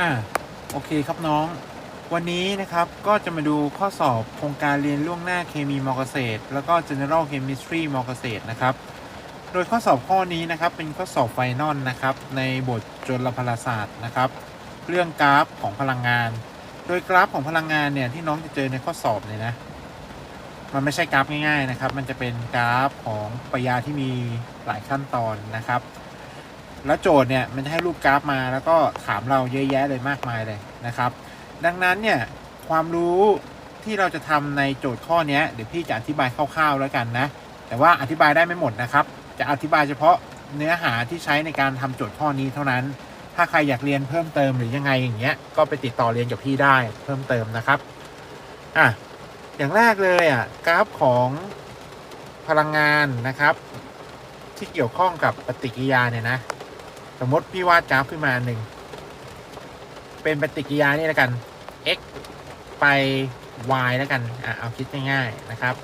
อ่าโอเคครับน้อง วันนี้นะครับก็จะมาดูข้อสอบโครงการเรียนล่วงหน้าเคมีมอเกษตร แล้วก็ General Chemistry มอเกษตรนะครับ โดยข้อสอบข้อนี้นะครับเป็นข้อสอบไฟนอลนะครับ ในบทจุลพลศาสตร์นะครับ เรื่องกราฟของพลังงาน โดยกราฟของพลังงานเนี่ยที่น้องจะเจอในข้อสอบเนี่ยนะมันไม่ใช่กราฟง่ายๆนะครับ มันจะเป็นกราฟของปริยาที่มีหลายขั้นตอนนะครับ แล้วโจทย์เนี่ยมันจะให้รูปกราฟมาแล้วก็ถามเราเยอะแยะเลยมากมายเลยนะครับ ดังนั้นเนี่ยความรู้ที่เราจะทำในโจทย์ข้อนี้เดี๋ยวพี่จะอธิบายคร่าวๆแล้วกันนะ แต่ว่าอธิบายได้ไม่หมดนะครับ จะอธิบายเฉพาะเนื้อหาที่ใช้ในการทำโจทย์ข้อนี้เท่านั้น ถ้าใครอยากเรียนเพิ่มเติมหรือยังไงอย่างเงี้ยก็ไปติดต่อเรียนกับพี่ได้เพิ่มเติมนะครับอะอย่างแรกเลยอะกราฟของพลังงานนะครับ ที่เกี่ยวข้องกับปฏิกิริยาเนี่ยนะ สมมติพี่วาดกราฟขึ้นมาหนึ่ง เป็นปฏิกิริยานี่แล้วกัน x ไป y แล้วกัน อะ เอาคิดง่ายๆนะครับ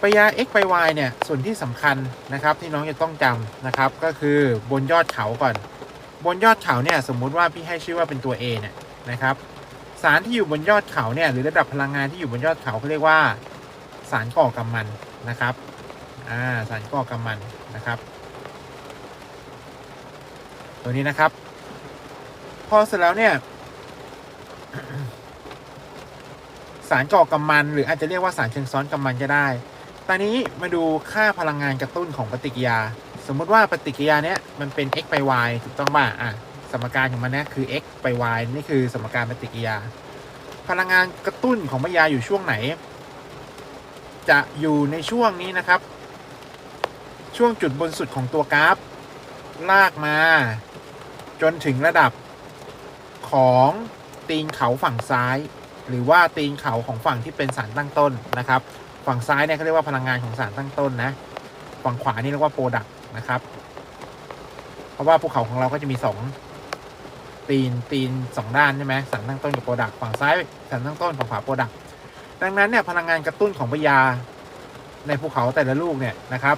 ปริยา x ไป y เนี่ย ส่วนที่สำคัญนะครับที่น้องจะต้องจำนะครับ ก็คือบนยอดเขาก่อน บนยอดเขาเนี่ยสมมุติว่าพี่ให้ชื่อว่าเป็นตัว A เนี่ยนะครับ สารที่อยู่บนยอดเขาเนี่ยหรือระดับพลังงานที่อยู่บนยอดเขาเขาเรียกว่า สารก่อกำมันนะครับ อ่า สารก่อกำมันนะครับ ตัวนี้นะครับ พอเสร็จแล้วเนี่ย สารก่อกำมัน หรืออาจจะเรียกว่าสารเชิงซ้อนกำมันก็ได้ ตอนนี้มาดูค่าพลังงานกระตุ้นของปฏิกิริยา สมมติว่าปฏิกิริยาเนี้ยมันเป็น x ไป y ถูกต้องป่ะอะสมการของมันเนี่ยคือ x ไป y นี่คือสมการปฏิกิริยา พลังงานกระตุ้นของปฏิกิริยาอยู่ช่วงไหน จะอยู่ในช่วงนี้นะครับ ช่วงจุดบนสุดของตัวกราฟ ลากมา จนถึงระดับของตีนเขาฝั่งซ้าย หรือว่าตีนเขาของฝั่งที่เป็นสารตั้งต้นนะครับ ฝั่งซ้ายเนี่ยเขาเรียกว่าพลังงานของสารตั้งต้นนะ ฝั่งขวานี่เรียกว่าโปรดักนะครับ เพราะว่าภูเขาของเราก็จะมีสองตีนตีนสองด้านใช่ไหมสารตั้งต้นกับโปรดักฝั่งซ้ายสารตั้งต้นฝั่งขวาโปรดักดังนั้นเนี่ยพลังงานกระตุ้นของปยาในภูเขาแต่ละลูกเนี่ยนะครับ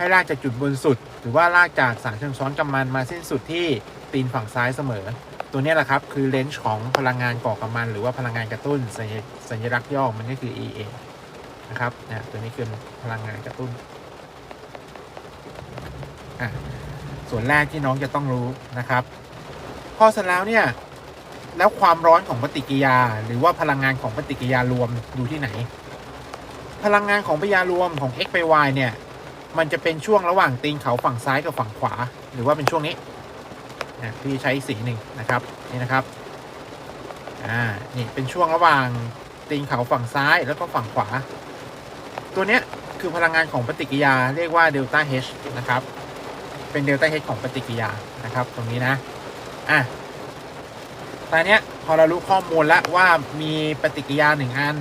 ให้ลากจากจุดบนสุด หรือว่าลากจากสารเชิงซ้อนกำมันมาสิ้นสุดที่ตีนฝั่งซ้ายเสมอ ตัวนี้แหละครับ คือเลนส์ของพลังงานก่อกำมัน หรือว่าพลังงานกระตุ้นสัญสัญลักษณ์ย่อมันก็คือ EA นะครับเนี่ยตัวนี้คือพลังงานกระตุ้นอะส่วนแรกที่น้องจะต้องรู้นะครับ พอเสร็จแล้วเนี่ยแล้วความร้อนของปฏิกิยา หรือว่าพลังงานของปฏิกิยารวมอยู่ที่ไหน พลังงานของปฏิกิริยารวมของ x ไป y เนี่ย มันจะเป็นช่วงระหว่างตีนเขาฝั่งซ้ายกับฝั่งขวา หรือว่าเป็นช่วงนี้นะพี่ใช้สีหนึ่งนะครับนี่นะครับอ่านี่เป็นช่วงระหว่างตีนเขาฝั่งซ้ายแล้วก็ฝั่งขวา ตัวเนี้ยคือพลังงานของปฏิกิยาเรียกว่าเดลต้า H นะครับ เป็นเดลต้า H ของปฏิกิยานะครับ ตรงนี้นะอะตอนเนี้ยพอเรารู้ข้อมูลแล้วว่ามีปฏิกิริยาหนึ่งอัน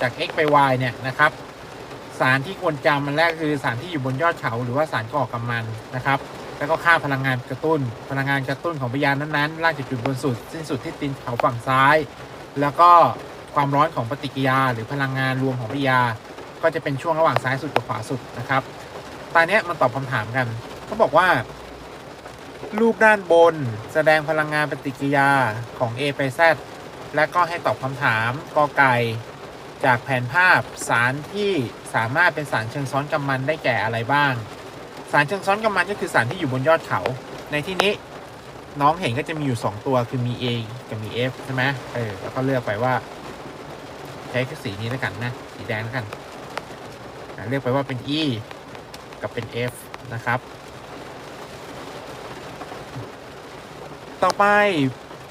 จาก x ไป y เนี่ยนะครับ สารที่ควรจำมันแรกคือสารที่อยู่บนยอดเขาหรือว่าสารก่อกำมันนะครับ แล้วก็ค่าพลังงานกระตุ้น พลังงานกระตุ้นของพยานนั้นๆลากจากจุดบนสุดสิ้นสุดที่ตีนเขาฝั่งซ้าย แล้วก็ความร้อนของปฏิกิริยา หรือพลังงานรวมของปฏิกิริยา ก็จะเป็นช่วงระหว่างซ้ายสุดกับขวาสุดนะครับตอนนี้ยมันตอบคำถามกันเขาบอกว่า รูปด้านบนแสดงพลังงานปฏิกิริยาของ A ไป Z และก็ให้ตอบคำถามกอไก่ จากแผนภาพสารที่สามารถเป็นสารเชิงซ้อนกำมันได้แก่อะไรบ้าง สารเชิงซ้อนกำมันก็คือสารที่อยู่บนยอดเขา ในที่นี้น้องเห็นก็จะมีอยู่ 2 ตัวคือมี A กับมี F ใช่ไหมเออแล้วก็เลือกไปว่า ใช้สีนี้แล้วกันนะ สีแดงแล้วกันเลือกไปว่าเป็น E กับเป็น F นะครับ ต่อไป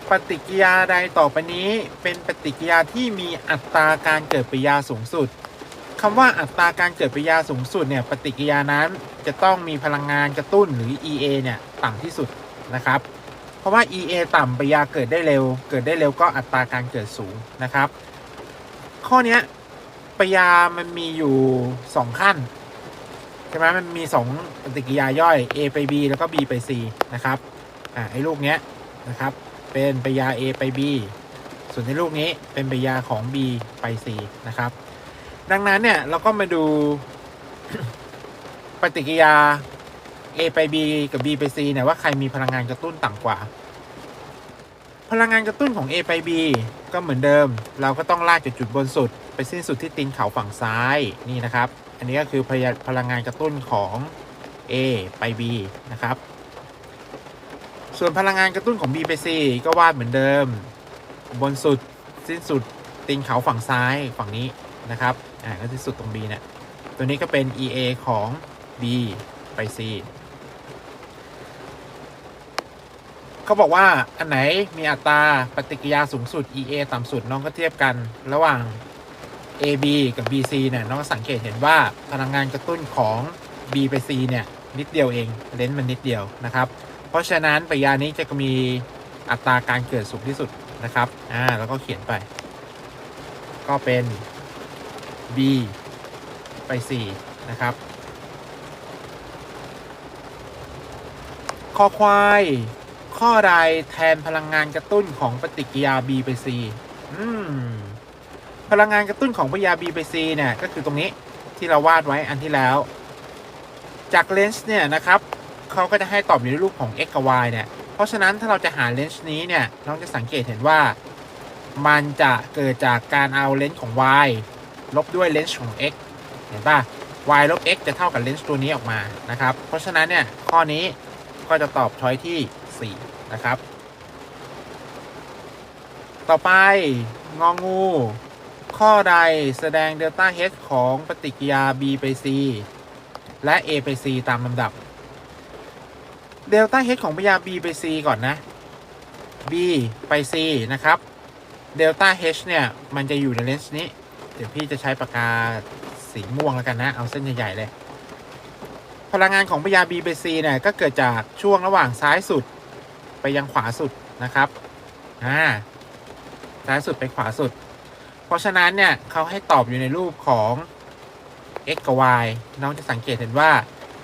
ปฏิกิริยาใดต่อไปนี้เป็นปฏิกิริยาที่มีอัตราการเกิดปฏิกิริยาสูงสุดคำว่าอัตราการเกิดปฏิกิริยาสูงสุดเนี่ยปฏิกิริยานั้นจะต้องมีพลังงานกระตุ้นหรือ EA เนี่ยต่ำที่สุดนะครับ เพราะว่า EA ต่ำปฏิกิริยาเกิดได้เร็ว เกิดได้เร็วก็อัตราการเกิดสูงนะครับ ข้อนี้ปฏิกิริยามันมีอยู่ 2 ขั้นใช่ไหมมันมี 2 ปฏิกิริยาย่อย A ไป B แล้วก็ B ไป C นะครับอ่าไอ้ลูกเนี้ยนะครับ เป็นปยา A ไป B ส่วนในลูกนี้เป็นปยาของ B ไป C นะครับ ดังนั้นเนี่ยเราก็มาดู ปฏิกิริยา A ไป B กับ B ไป C เนี่ยว่าใครมีพลังงานกระตุ้นต่ำกว่า พลังงานกระตุ้นของ A ไป B ก็เหมือนเดิม เราก็ต้องลากจากจุดบนสุด ไปสิ้นสุดที่ตีนเขาฝั่งซ้ายนี่นะครับ อันนี้ก็คือพยพลังงานกระตุ้นของ A ไป B นะครับ ส่วนพลังงานกระตุ้นของ B ไป C ก็วาดเหมือนเดิม บนสุดสิ้นสุดตีนเขาฝั่งซ้ายฝั่งนี้นะครับอ่าก็สิ้นสุดตรง B เนี่ยตัวนี้ก็เป็น EA ของ B ไป C เขาบอกว่าอันไหนมีอัตราปฏิกิริยาสูงสุด EA ต่ำสุดน้องก็เทียบกันระหว่าง AB กับ BC เนี่ยน้องสังเกตเห็นว่าพลังงานกระตุ้นของ B ไป C เนี่ยนิดเดียวเองเลนส์มันนิดเดียวนะครับ ราะฉะนั้นปริยานี้จะมีอัตราการเกิดสูงที่สุดนะครับอ่าแล้วก็เขียนไป ก็เป็น B ไป C นะครับข้อควาย ข้อใดแทนพลังงานกระตุ้นของปฏิกิริยา B ไป C อืมพลังงานกระตุ้นของปฏิกิริยา B ไป C เนี่ย ก็คือตรงนี้ที่เราวาดไว้อันที่แล้ว จากเลนส์เนี่ยนะครับ เขาก็จะให้ตอบอยู่ในรูปของ x กับ y เนี่ย เพราะฉะนั้นถ้าเราจะหาเลนส์นี้เนี่ยน้องจะสังเกตเห็นว่า มันจะเกิดจากการเอาเลนส์ของ y ลบด้วยเลนส์ของ x เห็นป่ะ y ลบ x จะเท่ากับเลนส์ตัวนี้ออกมานะครับ เพราะฉะนั้นเนี่ยข้อนี้ก็จะตอบช้อยที่ 4 นะครับ ต่อไปงองู ข้อใดแสดงเดลต้า H ของปฏิกิริยา B ไป C และ A ไป C ตามลำดับ เดลต้า H ของปฏิกิริยา B ไป C ก่อนนะ B ไป C นะครับเดลต้า H เนี่ย มันจะอยู่ในเลนส์นี้ เดี๋ยวพี่จะใช้ปากกาสีม่วงแล้วกันนะ เอาเส้นใหญ่ ๆ เลย พลังงานของปฏิกิริยา B ไป C เนี่ย ก็เกิดจากช่วงระหว่างซ้ายสุดไปยังขวาสุดนะครับ อ่า ซ้ายสุดไปขวาสุด เพราะฉะนั้นเนี่ยเขาให้ตอบอยู่ในรูปของ x กับ y น้องจะสังเกตเห็นว่า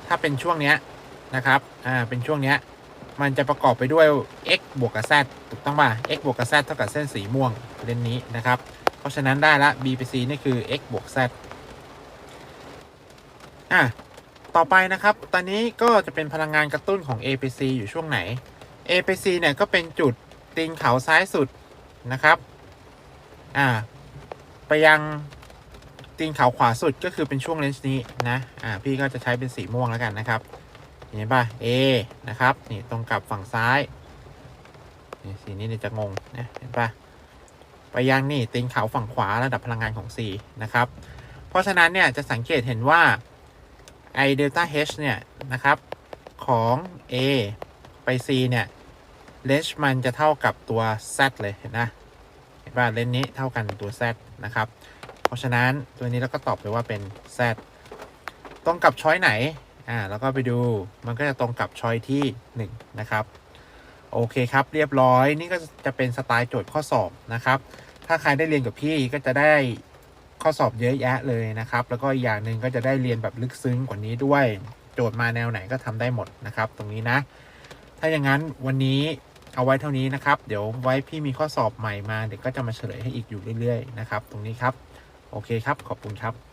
ถ้าเป็นช่วงเนี้ย นะครับ อ่า เป็นช่วงเนี้ย มันจะประกอบไปด้วย x บวกกับ z ถูกต้องป่ะ x บวกกับ z เท่ากับเส้นสีม่วงเลนนี้นะครับ เพราะฉะนั้นได้ละ b ไป c นี่คือ x บวก z อะ ต่อไปนะครับ ตอนนี้ก็จะเป็นพลังงานกระตุ้นของ a ไป c อยู่ช่วงไหน a ไป c เนี่ยก็เป็นจุดตีนเขาซ้ายสุดนะครับ อ่า ไปยังตีนเขาขวาสุดก็คือเป็นช่วงเลนส์นี้นะ อ่า พี่ก็จะใช้เป็นสีม่วงแล้วกันนะครับ เห็นป่ะ A นะครับนี่ตรงกับฝั่งซ้ายนี่สีนี้เนี่ยจะงงนะเห็นป่ะไปยังนี่ตีนเขาฝั่งขวาระดับพลังงานของ C นะครับ เพราะฉะนั้นเนี่ยจะสังเกตเห็นว่าไอเดลต้า H เนี่ยนะครับของ A ไป C เนี่ยเลนส์มันจะเท่ากับตัว Z เลยเห็นนะเห็นป่ะเลนส์นี้เท่ากันตัว Z นะครับ เพราะฉะนั้นตัวนี้เราก็ตอบไปว่าเป็น Z ตรงกับช้อยไหน อ่าแล้วก็ไปดูมันก็จะตรงกับชอยที่1นะครับโอเคครับเรียบร้อยนี่ก็จะเป็นสไตล์โจทย์ข้อสอบนะครับ ถ้าใครได้เรียนกับพี่ก็จะได้ข้อสอบเยอะแยะเลยนะครับ แล้วก็อีกอย่างหนึ่งก็จะได้เรียนแบบลึกซึ้งกว่านี้ด้วย โจทย์มาแนวไหนก็ทำได้หมดนะครับ ตรงนี้นะ ถ้าอย่างนั้นวันนี้เอาไว้เท่านี้นะครับ เดี๋ยวไว้พี่มีข้อสอบใหม่มาเดี๋ยวก็จะมาเฉลยให้อีกอยู่เรื่อยๆนะครับ ตรงนี้ครับ โอเคครับ ขอบคุณครับ